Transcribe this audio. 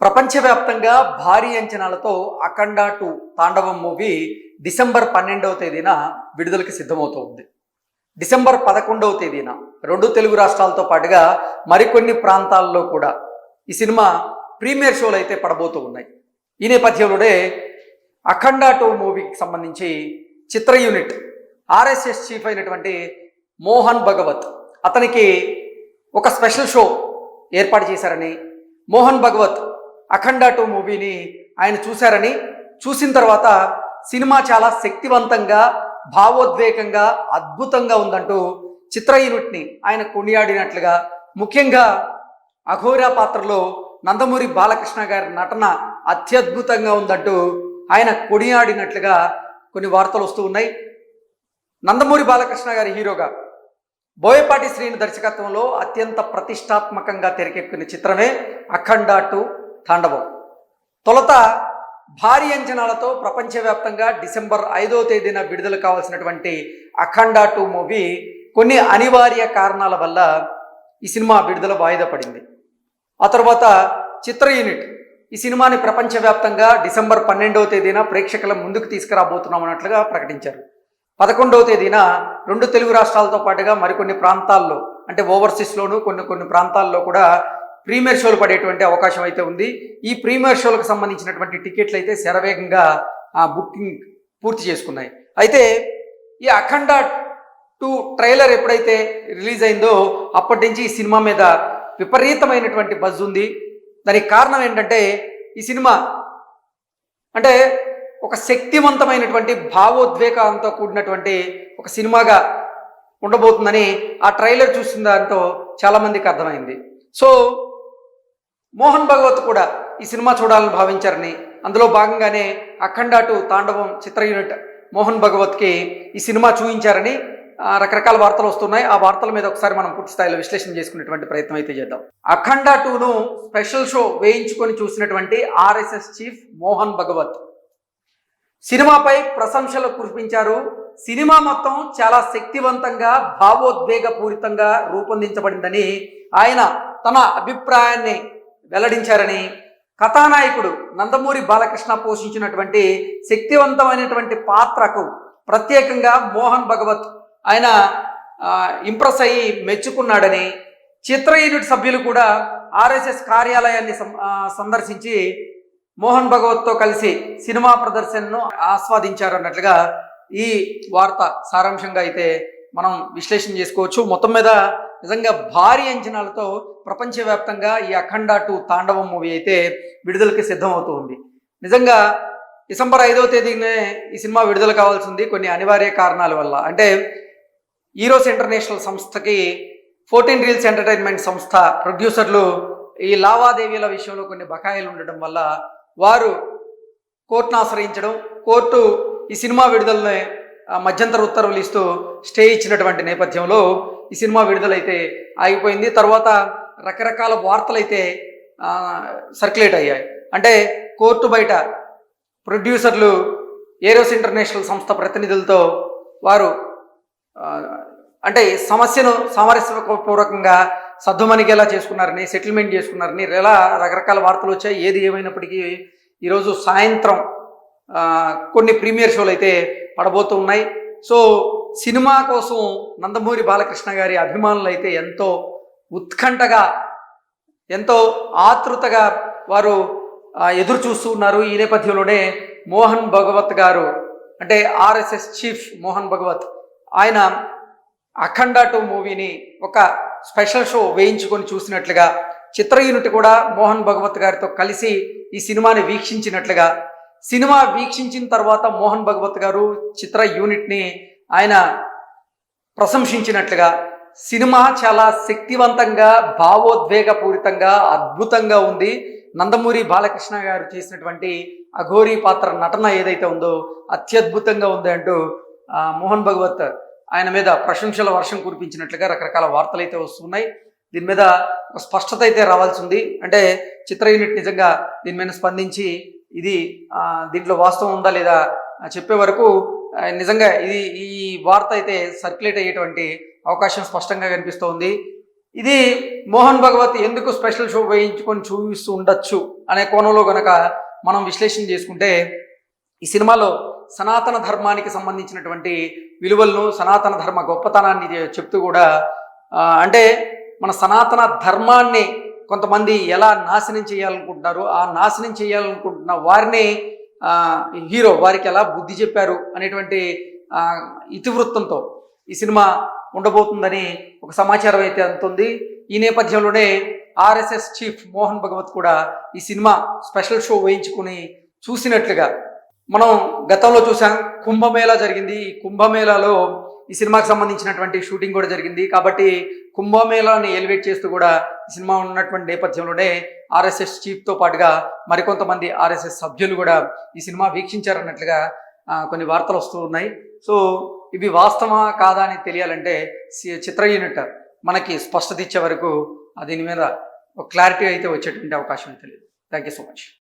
ప్రపంచవ్యాప్తంగా భారీ అంచనాలతో Akhanda two Thandavam movie December పన్నెండవ తేదీన విడుదలకి సిద్ధమవుతోంది. డిసెంబర్ పదకొండవ తేదీన రెండు తెలుగు రాష్ట్రాలతో పాటుగా మరికొన్ని ప్రాంతాల్లో కూడా ఈ సినిమా ప్రీమియర్ షోలు అయితే పడబోతూ ఉన్నాయి. ఈ నేపథ్యంలోనే అఖండ టూ మూవీకి సంబంధించి చిత్ర యూనిట్ ఆర్ఎస్ఎస్ చీఫ్ అయినటువంటి మోహన్ భగవత్ అతనికి ఒక స్పెషల్ షో ఏర్పాటు చేశారని మోహన్ భగవత్ అఖండ టూ మూవీని ఆయన చూశారని చూసిన తర్వాత సినిమా చాలా శక్తివంతంగా భావోద్వేగంగా అద్భుతంగా ఉందంటూ చిత్ర యూనిట్ని ఆయన కొనియాడినట్లుగా ముఖ్యంగా అఘోరా పాత్రలో నందమూరి బాలకృష్ణ గారి నటన అత్యద్భుతంగా ఉందంటూ ఆయన కొనియాడినట్లుగా కొన్ని వార్తలు వస్తూ ఉన్నాయి. నందమూరి బాలకృష్ణ గారి హీరోగా బోయపాటి శ్రీని దర్శకత్వంలో అత్యంత ప్రతిష్టాత్మకంగా తెరకెక్కిన చిత్రమే అఖండ టూ తాండవం. తొలత భారీ అంచనాలతో ప్రపంచవ్యాప్తంగా డిసెంబర్ ఐదో తేదీన విడుదల కావాల్సినటువంటి అఖండ టూ మూవీ కొన్ని అనివార్య కారణాల వల్ల ఈ సినిమా విడుదల వాయిదా పడింది. ఆ తర్వాత చిత్ర యూనిట్. ఈ సినిమాని ప్రపంచవ్యాప్తంగా డిసెంబర్ పన్నెండవ తేదీన ప్రేక్షకుల ముందుకు తీసుకురాబోతున్నాం అన్నట్లుగా ప్రకటించారు. పదకొండవ తేదీన రెండు తెలుగు రాష్ట్రాలతో పాటుగా మరికొన్ని ప్రాంతాల్లో అంటే ఓవర్సీస్లోను కొన్ని కొన్ని ప్రాంతాల్లో కూడా ప్రీమియర్ షోలు పడేటువంటి అవకాశం అయితే ఉంది. ఈ ప్రీమియర్ షోలకు సంబంధించినటువంటి టికెట్లు అయితే శరవేగంగా ఆ, బుకింగ్ పూర్తి చేసుకున్నాయి. అయితే ఈ అఖండ టూ ట్రైలర్ ఎప్పుడైతే రిలీజ్ అయిందో అప్పటి నుంచి ఈ సినిమా మీద విపరీతమైనటువంటి బజ్ ఉంది. దానికి కారణం ఏంటంటే ఈ సినిమా అంటే ఒక శక్తివంతమైనటువంటి భావోద్వేగంతో కూడినటువంటి ఒక సినిమాగా ఉండబోతుందని ఆ ట్రైలర్ చూసిన దాంతో చాలామందికి అర్థమైంది. సో మోహన్ భగవత్ కూడా ఈ సినిమా చూడాలని భావించారని అందులో భాగంగానే అఖండాటు తాండవం చిత్ర యూనిట్ మోహన్ భగవత్కి ఈ సినిమా చూపించారని రకరకాల వార్తలు వస్తున్నాయి. ఆ వార్తల మీద ఒకసారి మనం పూర్తి స్థాయిలో విశ్లేషణ చేసుకునేటువంటి ప్రయత్నం అయితే చేద్దాం. అఖండ టూను స్పెషల్ షో వేయించుకొని చూసినటువంటి ఆర్ఎస్ఎస్ చీఫ్ మోహన్ భగవత్. సినిమాపై ప్రశంసలు కురిపించారు. సినిమా మొత్తం చాలా శక్తివంతంగా భావోద్వేగపూరితంగా రూపొందించబడిందని ఆయన తన అభిప్రాయాన్ని వెల్లడించారని కథానాయకుడు నందమూరి బాలకృష్ణ పోషించినటువంటి శక్తివంతమైనటువంటి పాత్రకు ప్రత్యేకంగా మోహన్ భగవత్ ఆయన ఇంప్రెస్ అయ్యి మెచ్చుకున్నాడని చిత్ర యూనిట్ సభ్యులు కూడా ఆర్ఎస్ఎస్ కార్యాలయాన్ని సందర్శించి మోహన్ భగవత్తో కలిసి సినిమా ప్రదర్శనను ఆస్వాదించారు అన్నట్లుగా ఈ వార్త సారాంశంగా అయితే మనం విశ్లేషణ చేసుకోవచ్చు. మొత్తం మీద నిజంగా భారీ అంచనాలతో ప్రపంచవ్యాప్తంగా ఈ అఖండ టూ తాండవం మూవీ అయితే విడుదలకి సిద్ధమవుతూ ఉంది. నిజంగా డిసెంబర్ ఐదవ తేదీనే ఈ సినిమా విడుదల కావాల్సి ఉంది కొన్ని అనివార్య కారణాల వల్ల. అంటే ఈరోస్ ఇంటర్నేషనల్ సంస్థకి ఫోర్టీన్ రీల్స్ ఎంటర్టైన్మెంట్ సంస్థ ప్రొడ్యూసర్లు ఈ లావాదేవీల విషయంలో కొన్ని బకాయిలు ఉండడం వల్ల వారు కోర్టును ఆశ్రయించడం కోర్టు ఈ సినిమా విడుదలని మధ్యంతర ఉత్తర్వులు ఇస్తూ స్టే ఇచ్చినటువంటి నేపథ్యంలో ఈ సినిమా విడుదలైతే ఆగిపోయింది. తర్వాత రకరకాల వార్తలైతే సర్క్యులేట్ అయ్యాయి. అంటే కోర్టు బయట ప్రొడ్యూసర్లు ఏరోస్ ఇంటర్నేషనల్ సంస్థ ప్రతినిధులతో వారు అంటే సమస్యను సామరస్యపూర్వకంగా సర్దుమణిగేలా చేసుకున్నారని సెటిల్మెంట్ చేసుకున్నారని ఇలా రకరకాల వార్తలు వచ్చాయి. ఏది ఏమైనప్పటికీ ఈరోజు సాయంత్రం కొన్ని ప్రీమియర్ షోలు అయితే పడబోతూ ఉన్నాయి. సో సినిమా కోసం నందమూరి బాలకృష్ణ గారి అభిమానులు అయితే ఎంతో ఉత్కంఠగా ఎంతో ఆతృతగా వారు ఎదురు చూస్తూ ఉన్నారు. ఈ నేపథ్యంలోనే మోహన్ భగవత్ గారు అంటే ఆర్ఎస్ఎస్ చీఫ్ మోహన్ భగవత్ ఆయన అఖండ టూ మూవీని ఒక స్పెషల్ షో వేయించుకొని చూసినట్లుగా చిత్ర యూనిట్ కూడా మోహన్ భగవత్ గారితో కలిసి ఈ సినిమాని వీక్షించినట్లుగా సినిమా వీక్షించిన తర్వాత మోహన్ భగవత్ గారు చిత్ర యూనిట్ని ఆయన ప్రశంసించినట్లుగా సినిమా చాలా శక్తివంతంగా భావోద్వేగపూరితంగా అద్భుతంగా ఉంది. నందమూరి బాలకృష్ణ గారు చేసినటువంటి అఘోరీ పాత్ర నటన ఏదైతే ఉందో అత్యద్భుతంగా ఉంది అంటూ మోహన్ భగవత్ ఆయన మీద ప్రశంసల వర్షం కురిపించినట్లుగా రకరకాల వార్తలు అయితే వస్తున్నాయి. దీని మీద ఒక స్పష్టత అయితే రావాల్సి ఉంది. అంటే చిత్ర యూనిట్ నిజంగా దీని మీద స్పందించి ఇది దీంట్లో వాస్తవం ఉందా లేదా చెప్పే వరకు నిజంగా ఇది ఈ వార్త అయితే సర్క్యులేట్ అయ్యేటువంటి అవకాశం స్పష్టంగా కనిపిస్తోంది. ఇది మోహన్ భగవత్ ఎందుకు స్పెషల్ షో వేయించుకొని చూపిస్తూ ఉండొచ్చు అనే కోణంలో గనక మనం విశ్లేషణ చేసుకుంటే ఈ సినిమాలో సనాతన ధర్మానికి సంబంధించినటువంటి విలువలను సనాతన ధర్మ గొప్పతనాన్ని చెప్తూ కూడా అంటే మన సనాతన ధర్మాన్ని కొంతమంది ఎలా నాశనం చేయాలనుకుంటున్నారు ఆ నాశనం చేయాలనుకుంటున్న వారిని హీరో వారికి ఎలా బుద్ధి చెప్పారు అనేటువంటి ఇతివృత్తంతో ఈ సినిమా ఉండబోతుందని ఒక సమాచారం అయితే అందుతుంది. ఈ నేపథ్యంలోనే ఆర్ఎస్ఎస్ చీఫ్ మోహన్ భగవత్ కూడా ఈ సినిమా స్పెషల్ షో వేయించుకుని చూసినట్లుగా మనం గతంలో చూసాం కుంభమేళా జరిగింది. ఈ కుంభమేళాలో ఈ సినిమాకి సంబంధించినటువంటి షూటింగ్ కూడా జరిగింది. కాబట్టి కుంభమేళాని ఎలివేట్ చేస్తూ కూడా ఈ సినిమా ఉన్నటువంటి నేపథ్యంలోనే ఆర్ఎస్ఎస్ చీఫ్తో పాటుగా మరికొంతమంది ఆర్ఎస్ఎస్ సభ్యులు కూడా ఈ సినిమా వీక్షించారన్నట్లుగా కొన్ని వార్తలు వస్తూ ఉన్నాయి. సో ఇవి వాస్తవా కాదా అని తెలియాలంటే సి- చిత్ర యూనిట్ మనకి స్పష్టత ఇచ్చే వరకు దీని మీద ఒక క్లారిటీ అయితే వచ్చేటువంటి అవకాశం తెలియదు థ్యాంక్ యూ సో మచ్.